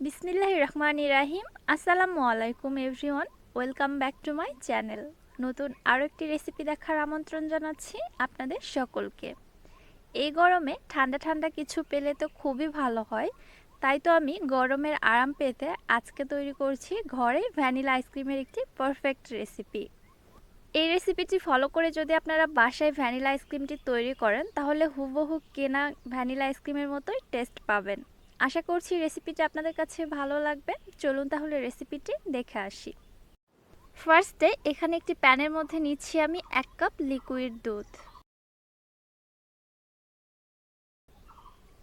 বিসমিল্লাহ রহমান ইরাহিম আসসালামু আলাইকুম everyone welcome back to my channel নতুন আরও একটি রেসিপি দেখার আমন্ত্রণ জানাচ্ছি আপনাদের সকলকে। এই গরমে ঠান্ডা ঠান্ডা কিছু পেলে তো খুবই ভালো হয়। তাই তো আমি গরমের আরাম পেতে আজকে তৈরি করছি ঘরে ভ্যানিলা আইসক্রিমের একটি পারফেক্ট রেসিপি এই রেসিপিটি ফলো করে যদি আপনারা বাসায় ভ্যানিলা আইসক্রিমটি তৈরি করেন, তাহলে হুবহু কেনা ভ্যানিলা আইসক্রিমের মতোই টেস্ট পাবেন। আশা করছি রেসিপিটি আপনাদের কাছে ভালো লাগবে। চলুন তাহলে রেসিপিটি দেখে আসি। ফার্স্টে এখানে একটি প্যানের মধ্যে নিচ্ছি আমি এক কাপ লিকুইড দুধ।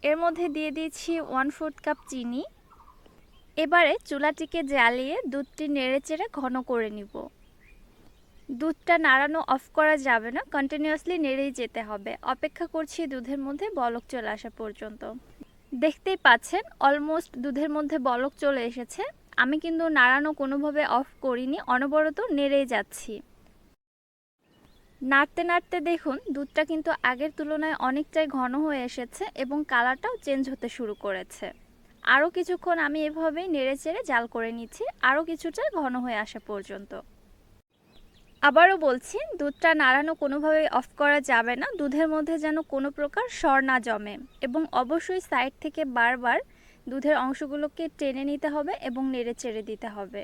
এর মধ্যে দিয়ে দিয়েছি ওয়ান ফোর্থ কাপ চিনি। এবারে চুলাটিকে জ্বালিয়ে দুধটি নেড়েচেড়ে ঘন করে নিব। দুধটা নাড়ানো অফ করা যাবে না কন্টিনিউয়াসলি নেড়েই যেতে হবে। অপেক্ষা করছি দুধের মধ্যে বলক চলে আসা পর্যন্ত। দেখতেই পাচ্ছেন অলমোস্ট দুধের মধ্যে বলক চলে এসেছে। আমি কিন্তু নাড়ানো কোনোভাবে অফ করিনি, অনবরত নেড়েই যাচ্ছি। নাড়তে নাড়তে দেখুন, দুধটা কিন্তু আগের তুলনায় অনেকটাই ঘন হয়ে এসেছে এবং কালারটাও চেঞ্জ হতে শুরু করেছে। আরও কিছুক্ষণ আমি এভাবেই নেড়ে চেড়ে জাল করে নিচ্ছি, আরও কিছুটা ঘন হয়ে আসা পর্যন্ত। আবারও বলছি, দুধটা নাড়ানো কোনোভাবেই অফ করা যাবে না। দুধের মধ্যে যেন কোনো প্রকার সর না জমে এবং অবশ্যই সাইড থেকে বারবার দুধের অংশগুলোকে টেনে নিতে হবে এবং নেড়ে চেড়ে দিতে হবে।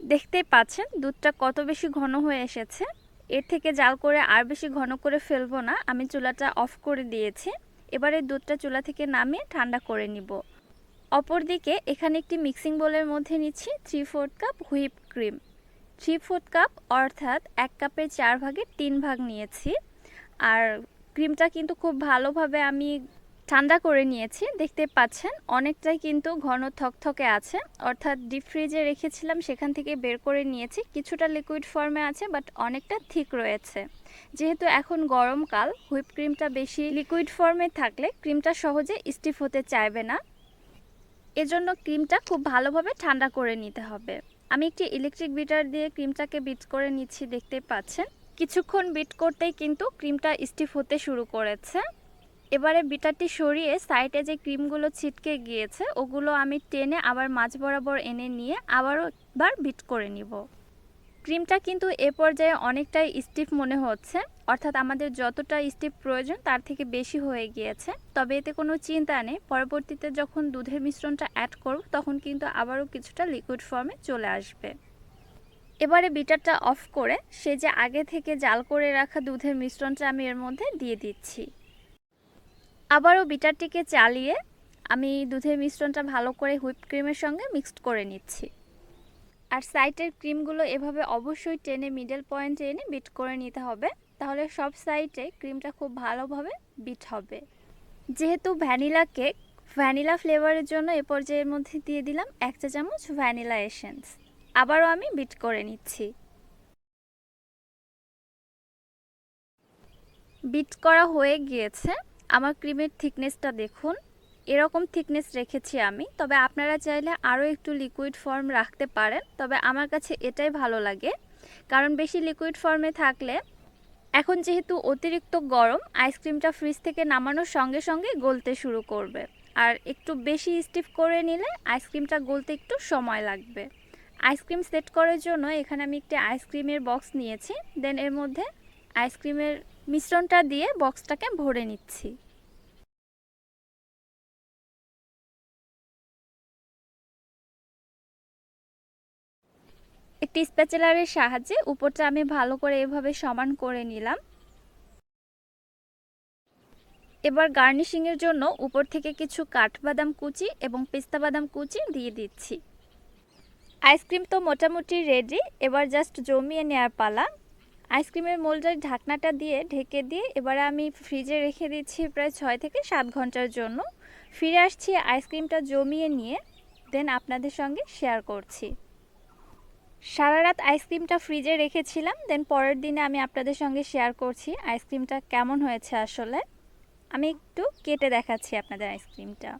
দেখতেই পাচ্ছেন, দুধটা কত বেশি ঘন হয়ে এসেছে। এর থেকে জাল করে আর বেশি ঘন করে ফেলব না। আমি চুলাটা অফ করে দিয়েছি। এবারে দুধটা চুলা থেকে নামিয়ে ঠান্ডা করে নিব। অপরদিকে এখানে একটি মিক্সিং বোলের মধ্যে নিচ্ছি three fourth cup whip cream three fourth cup অর্থাৎ এক কাপের চার ভাগের তিন ভাগ নিয়েছি। আর ক্রিমটা কিন্তু খুব ভালোভাবে আমি ঠান্ডা করে নিয়েছি, দেখতে পাচ্ছেন? অনেকটাই কিন্তু ঘন থকথকে আছে। অর্থাৎ ডিপ ফ্রিজে রেখেছিলাম, সেখান থেকে বের করে নিয়েছি। কিছুটা লিকুইড ফর্মে আছে বাট অনেকটা ঠিক রয়েছে। যেহেতু এখন গরমকাল হুইপ ক্রিমটা বেশি লিকুইড ফর্মে থাকলে ক্রিমটা সহজে স্টিফ হতে চাইবে না। এজন্য ক্রিমটা খুব ভালোভাবে ঠান্ডা করে নিতে হবে। আমি একটি ইলেকট্রিক বিটার দিয়ে ক্রিমটাকে বিট করে নিচ্ছি, দেখতে পাচ্ছেন? কিছুক্ষণ বিট করতেই কিন্তু ক্রিমটা স্টিফ হতে শুরু করেছে। এবারে বিটারটি সরিয়ে সাইডে যে ক্রিমগুলো ছিটকে গিয়েছে, ওগুলো আমি টেনে আবার মাছ বরাবর এনে নিয়ে আবারও একবার বিট করে নিব। ক্রিমটা কিন্তু এ পর্যায়ে অনেকটাই স্টিফ মনে হচ্ছে। অর্থাৎ আমাদের যতটা স্টিফ প্রয়োজন তার থেকে বেশি হয়ে গিয়েছে। তবে এতে কোনো চিন্তা নেই। পরবর্তীতে যখন দুধের মিশ্রণটা অ্যাড করব, তখন কিন্তু আবারও কিছুটা লিকুইড ফর্মে চলে আসবে। এবারে বিটারটা অফ করে সে যে আগে থেকে জাল করে রাখা দুধের মিশ্রণটা আমি এর মধ্যে দিয়ে দিচ্ছি। আবারও বিটারটিকে চালিয়ে আমি দুধের মিশ্রণটা ভালো করে হুইপ ক্রিমের সঙ্গে মিক্সড করে নিচ্ছি। আর সাইটের ক্রিমগুলো এভাবে অবশ্যই টেনে মিডল পয়েন্টে এনে বিট করে নিতে হবে। তাহলে সব সাইটে ক্রিমটা খুব ভালোভাবে বিট হবে। যেহেতু ভ্যানিলা কেক ভ্যানিলা ফ্লেভারের জন্য এ পর্যায়ের মধ্যে দিয়ে দিলাম এক চা চামচ ভ্যানিলা এসেন্স আবারও আমি বিট করে নিচ্ছি। বিট করা হয়ে গিয়েছে। আমার ক্রিমের থিকনেসটা দেখুন। এরকম থিকনেস রেখেছি আমি। তবে আপনারা চাইলে আরও একটু লিকুইড ফর্ম রাখতে পারেন। তবে আমার কাছে এটাই ভালো লাগে। কারণ বেশি লিকুইড ফর্মে থাকলে এখন যেহেতু অতিরিক্ত গরম আইসক্রিমটা ফ্রিজ থেকে নামানোর সঙ্গে সঙ্গে গলতে শুরু করবে। আর একটু বেশি স্টিফ করে নিলে আইসক্রিমটা গলতে একটু সময় লাগবে। আইসক্রিম সেট করার জন্য এখানে আমি একটি আইসক্রিমের বক্স নিয়েছি। দেন এর মধ্যে আইসক্রিমের মিশ্রণটা দিয়ে বক্সটাকে ভরে নিচ্ছি। একটি স্প্যাচেলারের সাহায্যে উপরটা আমি ভালো করে এভাবে সমান করে নিলাম। এবার গার্নিশিংয়ের জন্য উপর থেকে কিছু কাঠবাদাম কুচি এবং পেস্তা বাদাম কুচি দিয়ে দিচ্ছি। আইসক্রিম তো মোটামুটি রেডি এবার জাস্ট জমিয়ে নেওয়ার পালা। আইসক্রিমের মোল্ডের ঢাকনাটা দিয়ে ঢেকে দিয়ে এবারে আমি ফ্রিজে রেখে দিচ্ছি প্রায় ছয় থেকে সাত ঘণ্টার জন্য। ফিরে আসছি, আইসক্রিমটা জমিয়ে নিয়ে দেন আপনাদের সঙ্গে শেয়ার করছি। সারা রাত আইসক্রিমটা ফ্রিজে রেখেছিলাম দেন পরের দিনে আমি আপনাদের সঙ্গে শেয়ার করছি আইসক্রিমটা কেমন হয়েছে আসলে। আমি একটু কেটে দেখাচ্ছি আপনাদের আইসক্রিমটা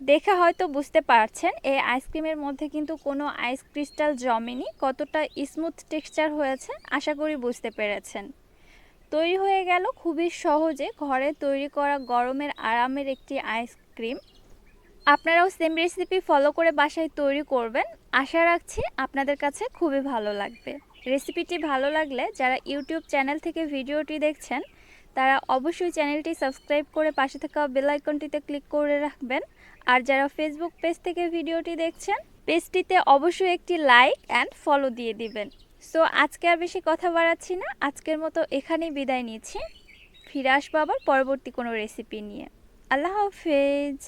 দেখে হয়তো বুঝতে পারছেন, এই আইসক্রিমের মধ্যে কিন্তু কোনো আইস ক্রিস্টাল জমেনি, কতটা স্মুথ টেক্সচার হয়েছে, আশা করি বুঝতে পেরেছেন। তৈরি হয়ে গেল খুবই সহজে ঘরে তৈরি করা গরমের আরামের একটি আইসক্রিম আপনারাও সেম রেসিপি ফলো করে বাসায় তৈরি করবেন। আশা রাখছি আপনাদের কাছে খুবই ভালো লাগবে। রেসিপিটি ভালো লাগলে যারা ইউটিউব চ্যানেল থেকে ভিডিওটি দেখছেন, তারা অবশ্যই চ্যানেলটি সাবস্ক্রাইব করে পাশে থাকা বেল আইকনটিতে ক্লিক করে রাখবেন। আর যারা ফেসবুক পেজ থেকে ভিডিওটি দেখছেন, পেজটিতে অবশ্যই একটি লাইক অ্যান্ড ফলো দিয়ে দিবেন। সো আজকে আর বেশি কথা বাড়াচ্ছি না, আজকের মতো এখানেই বিদায় নিচ্ছি। ফিরে আসব আবার পরবর্তী কোনো রেসিপি নিয়ে। আল্লাহ হাফেজ।